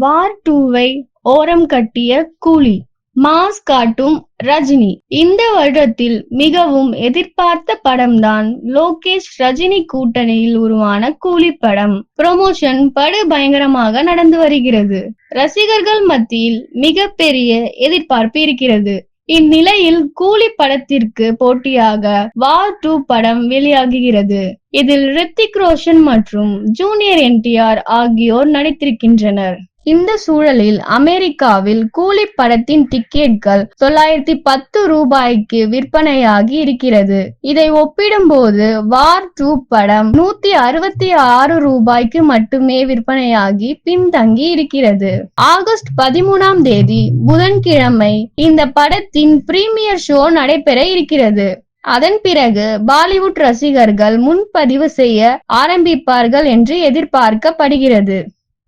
வார் டூவை ஓரம் கட்டிய கூலி மாஸ் காட்டும் ரஜினி. இந்த வருடத்தில் மிகவும் எதிர்பார்த்த படம்தான் லோகேஷ் ரஜினி கூட்டணியில் உருவான கூலி படம். ப்ரொமோஷன் படு பயங்கரமாக நடந்து வருகிறது. ரசிகர்கள் மத்தியில் மிகப்பெரிய எதிர்பார்ப்பு இருக்கிறது. இந்நிலையில் கூலி படத்திற்கு போட்டியாக வார் டூ படம் வெளியாகுகிறது இதில் ரித்திக் ரோஷன் மற்றும் ஜூனியர் என்டிஆர் ஆகியோர் நடித்திருக்கின்றனர். இந்த சூழலில் அமெரிக்காவில் கூலி படத்தின் டிக்கெட்கள் தொள்ளாயிரத்தி பத்து ரூபாய்க்கு விற்பனையாகி இருக்கிறது. இதை ஒப்பிடும்போது வார் டூ படம் நூத்தி அறுபத்தி ஆறு ரூபாய்க்கு மட்டுமே விற்பனையாகி பின்தங்கி இருக்கிறது. ஆகஸ்ட் பதிமூணாம் தேதி புதன்கிழமை இந்த படத்தின் பிரீமியர் ஷோ நடைபெற இருக்கிறது. அதன் பிறகு பாலிவுட் ரசிகர்கள் முன்பதிவு செய்ய ஆரம்பிப்பார்கள் என்று எதிர்பார்க்கப்படுகிறது.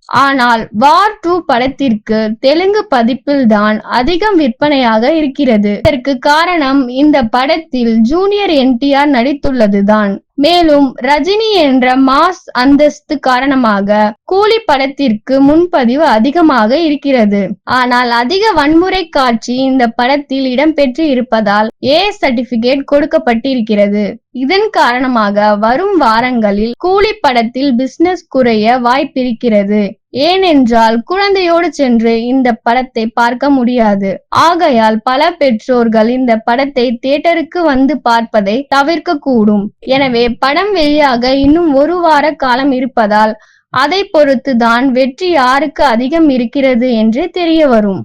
ஆனால் வார் டூ படத்திற்கு தெலுங்கு பதிப்பில் தான் அதிகம் விற்பனையாக இருக்கிறது. இதற்கு காரணம் இந்த படத்தில் ஜூனியர் என்டிஆர் நடித்துள்ளதுதான். மேலும் ரஜினி என்ற மாஸ் அந்தஸ்து காரணமாக கூலி படத்திற்கு முன்பதிவு அதிகமாக இருக்கிறது. ஆனால் அதிக வன்முறை காட்சி இந்த படத்தில் இடம்பெற்று இருப்பதால் ஏ சர்டிபிகேட் கொடுக்கப்பட்டிருக்கிறது. இதன் காரணமாக வரும் வாரங்களில் கூலி படத்தில் பிசினஸ் குறைய வாய்ப்பிருக்கிறது. ஏனென்றால் குழந்தையோடு சென்று இந்த படத்தை பார்க்க முடியாது. ஆகையால் பல பெற்றோர்கள் இந்த படத்தை தியேட்டருக்கு வந்து பார்ப்பதை தவிர்க்க கூடும் எனவே படம் வெளியாக இன்னும் ஒரு வார காலம் இருப்பதால் அதை பொறுத்து தான் வெற்றி யாருக்கு அதிகம் இருக்கிறது என்று தெரிய வரும்